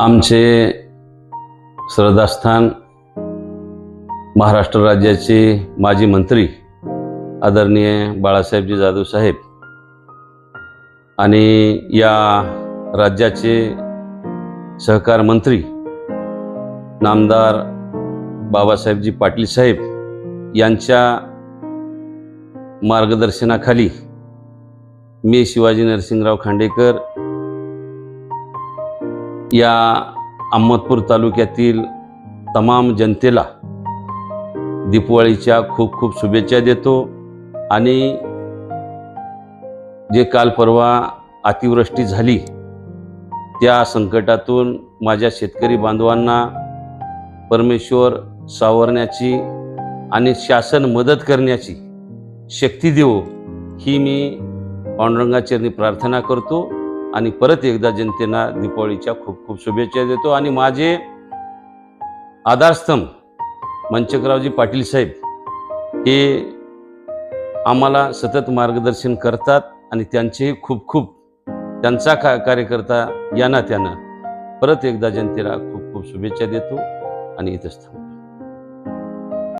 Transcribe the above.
आमचे श्रद्धास्थान महाराष्ट्र राज्याचे माजी मंत्री आदरणीय बाळासाहेबजी जाधव साहेब आणि या राज्याचे सहकार मंत्री नामदार बाबासाहेबजी पाटील साहेब यांच्या मार्गदर्शनाखाली मी शिवाजी नरसिंगराव खांडेकर या अहमदपूर तालुक्यातील तमाम जनतेला दीपवाळीच्या खूप खूप शुभेच्छा देतो. आणि जे काल परवा अतिवृष्टी झाली त्या संकटातून माझ्या शेतकरी बांधवांना परमेश्वर सावरण्याची आणि शासन मदत करण्याची शक्ती देवो ही मी पांडुरंगाचरणी प्रार्थना करतो. आणि परत एकदा जनतेला दीपावलीच्या खूप खूप शुभेच्छा देतो. आणि माझे आधारस्तंभ मंचकरावजी पाटील साहेब हे आम्हाला सतत मार्गदर्शन करतात आणि त्यांचेही खूप खूप त्यांचा का कार्यकर्ता यांना त्यांना परत एकदा जनतेला खूप खूप शुभेच्छा देतो आणि इथंच थांबतो.